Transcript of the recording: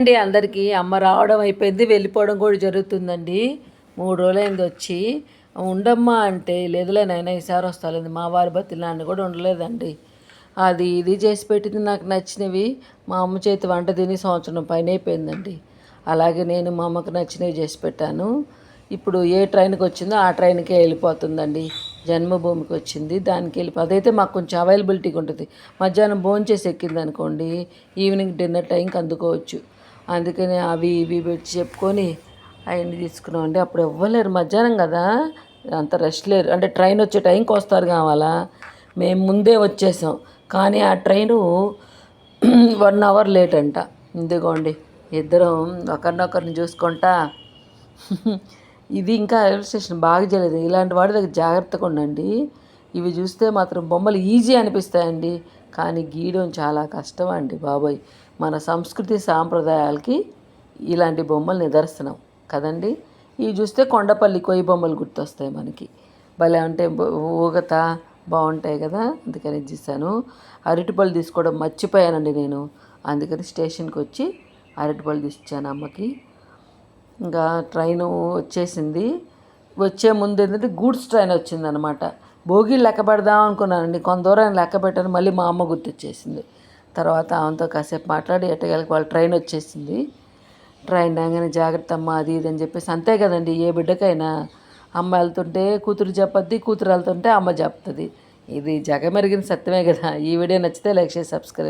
అండి అందరికీ. అమ్మ రావడం అయిపోయింది వెళ్ళిపోవడం కూడా జరుగుతుందండి. మూడు రోజులైంది వచ్చి. ఉండమ్మా అంటే లేదులే నాయన ఈసారి వస్తాలేదు మా వారి బతిలు నాన్న కూడా ఉండలేదండి. అది ఇది చేసి పెట్టింది నాకు నచ్చినవి. మా అమ్మ చేతి వంట తిని సంవత్సరం పైన అయిపోయిందండి. అలాగే నేను మా అమ్మకు నచ్చినవి చేసి పెట్టాను. ఇప్పుడు ఏ ట్రైన్కి వచ్చిందో ఆ ట్రైన్కే వెళ్ళిపోతుందండి. జన్మభూమికి వచ్చింది. దానికి వెళ్ళి అదైతే మాకు కొంచెం అవైలబిలిటీగా ఉంటుంది. మధ్యాహ్నం భోజనం చేసి ఎక్కింది అనుకోండి ఈవినింగ్ డిన్నర్ టైంకి అందుకోవచ్చు. అందుకని అవి ఇవి పెట్టి చెప్పుకొని అవన్నీ తీసుకున్నామండి అప్పుడు ఇవ్వలేరు మధ్యాహ్నం కదా. అంత రష్ లేరు. అంటే ట్రైన్ వచ్చే టైంకి వస్తారు కావాలా? మేము ముందే వచ్చేసాం. కానీ ఆ ట్రైను వన్ అవర్ లేట్ అంట. ఇదిగోండి. ఇద్దరం ఒకరినొకరిని చూసుకుంటా. ఇది ఇంకా రైల్వే స్టేషన్ బాగా చేయలేదు. ఇలాంటి వాడి దగ్గర జాగ్రత్తగా ఉండండి. ఇవి చూస్తే మాత్రం బొమ్మలు ఈజీ అనిపిస్తాయండి. కానీ గీయడం చాలా కష్టం అండి బాబోయ్. మన సంస్కృతి సాంప్రదాయాలకి ఇలాంటి బొమ్మలు నిదర్శనం కదండి? ఇవి చూస్తే కొండపల్లి కొయ్యి బొమ్మలు గుర్తొస్తాయి మనకి. భలే అంటే ఊగత బాగుంటాయి కదా? అందుకని చేశాను అరటిపళ్ళు తీసుకోవడం మర్చిపోయానండి నేను. అందుకని స్టేషన్కి వచ్చి అరటిపళ్ళు తీసుకొచ్చాను అమ్మకి. ఇంకా ట్రైన్ వచ్చేసింది. వచ్చే ముందు ఏంటంటే గూడ్స్ ట్రైన్ వచ్చిందనమాట. భోగిలు లెక్క పెడదాం అనుకున్నానండి. కొంత దూరం లెక్క పెట్టాను. మళ్ళీ మా అమ్మ గుర్తొచ్చేసింది. తర్వాత ఆమెతో కాసేపు మాట్లాడి ఎట్టగలకి వాళ్ళ ట్రైన్ వచ్చేసింది. ట్రైన్ రాగానే జాగ్రత్త అమ్మ అది ఇది అని చెప్పేసి అంతే కదండి. ఏ బిడ్డకైనా అమ్మ వెళ్తుంటే కూతురు చెప్పద్ది కూతురు వెళ్తుంటే అమ్మ చెప్తుంది ఇది జగమెరిగిన సత్యమే కదా. ఈ వీడియో నచ్చితే లైక్ చేసి సబ్స్క్రైబ్